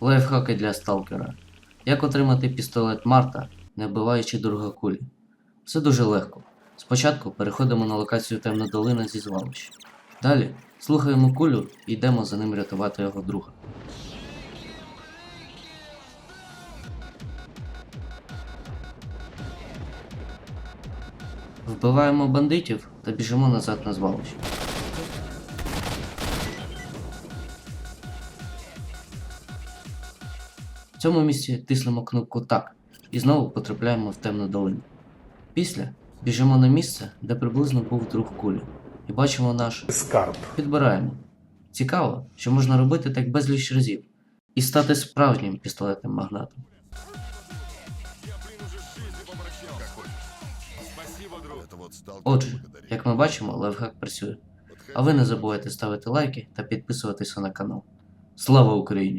Лайфхаки для сталкера. Як отримати пістолет Марта, не вбиваючи друга кулі? Все дуже легко. Спочатку переходимо на локацію Темна долина зі звалища. Далі слухаємо кулю і йдемо за ним рятувати його друга. Вбиваємо бандитів та біжимо назад на звалище. В цьому місці тиснемо кнопку Так і знову потрапляємо в темну долину. Після біжимо на місце, де приблизно був друг кулі, і бачимо наш Скарб. підбираємо. Цікаво, що можна робити так безліч разів і стати справжнім пістолетним магнатом. Отже, як ми бачимо, лайфхак працює. А ви не забувайте ставити лайки та підписуватися на канал. Слава Україні!